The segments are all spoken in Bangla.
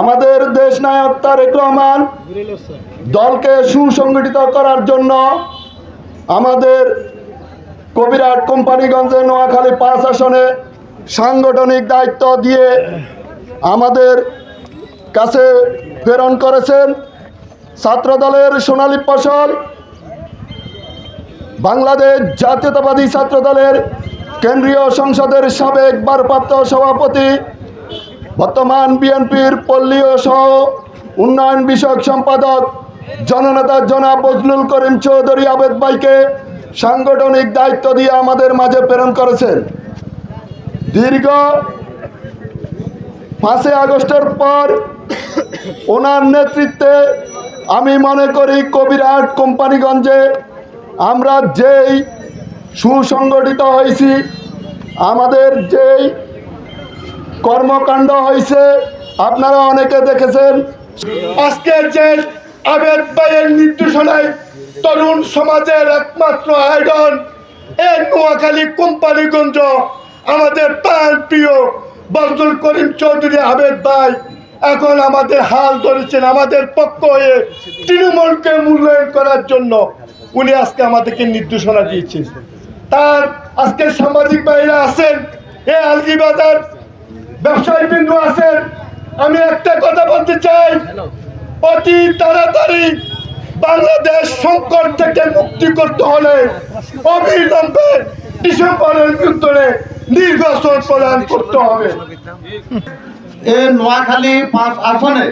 আমাদের দেশ নায়ক তারেক রহমান দলকে সুসংগঠিত করার জন্য আমাদের কবিরাট কোম্পানিগঞ্জে নোয়াখালী পাঁচ আসনে সাংগঠনিক দায়িত্ব দিয়ে আমাদের কাছে প্রেরণ করেছেন। ছাত্রদলের সোনালী ফসল, বাংলাদেশ জাতীয়তাবাদী ছাত্রদলের কেন্দ্রীয় সংসদের সাবেক ভারপ্রাপ্ত সভাপতি, বর্তমান বিএনপির পল্লী ও সহ উন্নয়ন বিষয়ক সম্পাদক জননেতা জনাব বজলুল করিম চৌধুরী আবেদ ভাইকে সাংগঠনিক দায়িত্ব দিয়ে আমাদের মাঝে প্রেরণ করেছেন। দীর্ঘ পাঁচই আগস্টের পর ওনার নেতৃত্বে আমি মনে করি কবিরহাট কোম্পানিগঞ্জে আমরা যেই সুসংগঠিত হয়েছি, আমাদের যেই কর্মকাণ্ড হয়েছে, আপনারা অনেকে দেখেছেন। আজকের যে আবেদ ভাইয়ের নির্দেশনায় তরুণ সমাজের একমাত্র আইডন এ নোয়াখালী কোম্পানিগঞ্জ, আমাদের প্রাণ প্রিয় বজলুল করিম চৌধুরী আবেদ ভাই। এখন আমাদের হাল ধরেছেন আমাদের পক্ষ হয়ে তৃণমূলকে মূল্যায়ন করার জন্য উনি আজকে আমাদেরকে নির্দেশনা দিয়েছেন। তার আজকে সামাজিক ভাইরা আছেন, এ আলগিবাজার ব্যবসায়ী বিন্দু আছেন। আমি একটা কথা বলতে চাই, অতি তাড়াতাড়ি বাংলাদেশ সংকট থেকে মুক্তি করতে হলে অবিলম্বে ডিসেম্বরের ভিতরে নির্বাচন প্রদান করতে হবে। এ নোয়াখালী পাঁচ আসনে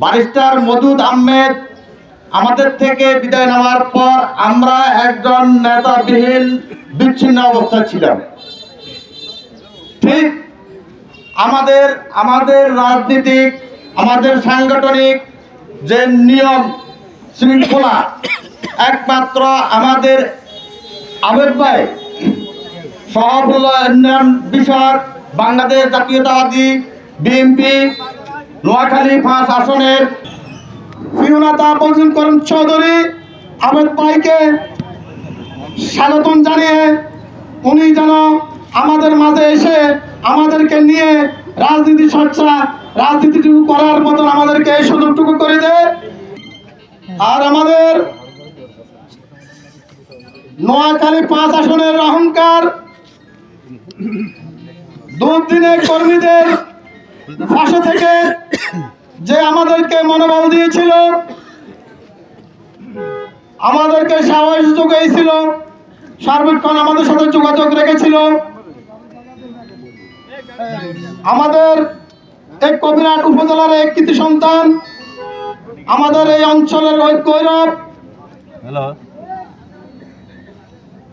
ব্যারিস্টার মদুদ আহমেদ আমাদের থেকে বিদায় নেওয়ার পর আমরা একজন নেতাবিহীন বিচ্ছিন্ন অবস্থায় ছিলাম। ঠিক আমাদের আমাদের রাজনীতিক, আমাদের সাংগঠনিক যে নিয়ম শৃঙ্খলা, একমাত্র আমাদের আবেদ ভাই, সহ উন্নয়ন বাংলাদেশ জাতীয়তাবাদী বিএনপি নোয়াখালী পাঁচ আসনের প্রিয়নাতা বর্জন করেন চৌধুরী আবেদ ভাইকে স্বাগতম জানিয়ে উনি যেন আমাদের মাঝে এসে আমাদেরকে নিয়ে রাজনীতি চর্চা রাজনীতিটুকু করার মতন আমাদেরকে এই সুযোগটুকু করে দেয় আর আমাদের নোয়াখালী পাঁচ আসনের অহংকার দুদিনের কর্মীদের পাশে থেকে যে আমাদেরকে মনোবল দিয়েছিল আমাদেরকে সাহস যোগাইছিল সার্বিক্ষণ আমাদের সাথে যোগাযোগ রেখেছিল। আমাদের এক কবিরাট উপজেলার এক কৃতি সন্তান আমাদের এই অঞ্চলের ওই গৌরব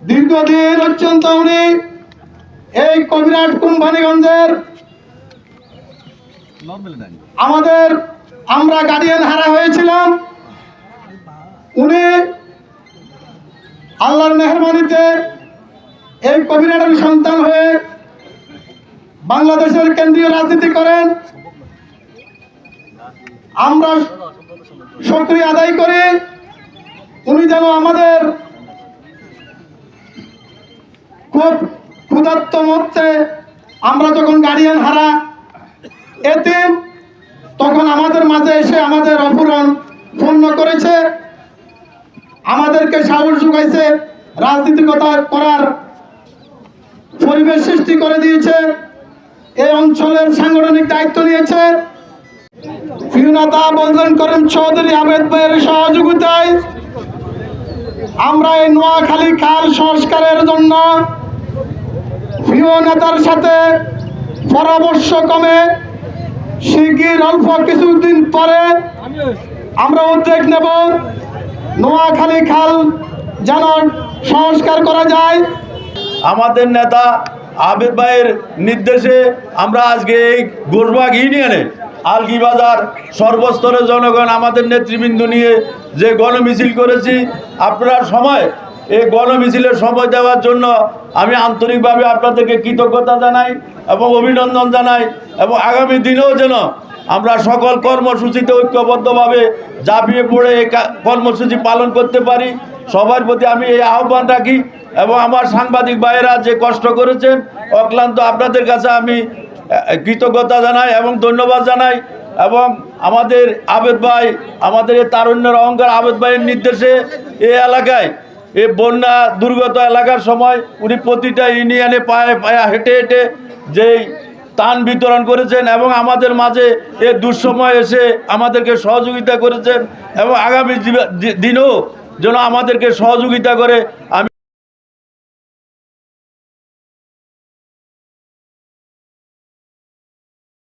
দীর্ঘদিন অত্যন্ত উনি এই কবিরাট কোম্পানিগঞ্জের আমাদের আমরা গার্ডিয়ান হারা হয়েছিলাম। উনি আল্লাহর মেহরবানিতে এই কবিরাটের সন্তান হয়ে বাংলাদেশের কেন্দ্রীয় রাজনীতি করেন। আমরা সক্রিয় আদায় করি। উনি যেন আমাদের খুব ক্ষুধার্ত মধ্যে আমরা যখন গার্ডিয়ান হারা এতিম তখন আমাদের মাঝে এসে আমাদের অপূরণ পূর্ণ করেছে। আমাদেরকে সাহস যোগাইছে রাজনীতিকতা করার পরিবেশ সৃষ্টি করে দিয়েছে। এই অঞ্চলের সাংগঠনিক দায়িত্ব নিয়েছে। প্রিয়নাতা বন্ধন করেন চৌধুরী আবেদ ভাইয়ের সহযোগিতায় আমরা এই নোয়াখালী খাল সংস্কারের জন্য প্রিয় নেতার সাথে পরামর্শ কমে শিগগির অল্প কিছুদিন পরে আমরা উদ্যোগ নেব। নোয়াখালী খাল যেন সংস্কার করা যায়। আমাদের নেতা আবির ভাইয়ের নির্দেশে আমরা আজকে এই গোরবাগ ইউনিয়নে আলগি বাজার সর্বস্তরের জনগণ, আমাদের নেতৃবৃন্দ নিয়ে যে গণমিছিল করেছি, আপনার সময় এই গণমিছিলের সময় দেওয়ার জন্য আমি আন্তরিকভাবে আপনাদেরকে কৃতজ্ঞতা জানাই এবং অভিনন্দন জানাই এবং আগামী দিনেও যেন আমরা সকল কর্মসূচিতে ঐক্যবদ্ধভাবে ঝাঁপিয়ে পড়ে এই কর্মসূচি পালন করতে পারি। সবার প্রতি আমি এই আহ্বান রাখি এবং আমার সাংবাদিক ভাইয়েরা যে কষ্ট করেছেন, অক্লান্ত আপনাদের কাছে আমি কৃতজ্ঞতা জানাই এবং ধন্যবাদ জানাই এবং আমাদের আবেদ ভাই, আমাদের এই তারুণ্যের অহংকার আবেদ ভাইয়ের নির্দেশে এই এলাকায় এই বন্যা দুর্গত এলাকার সময় উনি প্রতিটা ইউনিয়নে পায়ে পায়ে হেঁটে হেঁটে যেই তান বিতরণ করেছেন এবং আমাদের মাঝে এ দুঃসময় এসে আমাদেরকে সহযোগিতা করেছেন এবং আগামী দিনও যেন আমাদেরকে সহযোগিতা করে আমি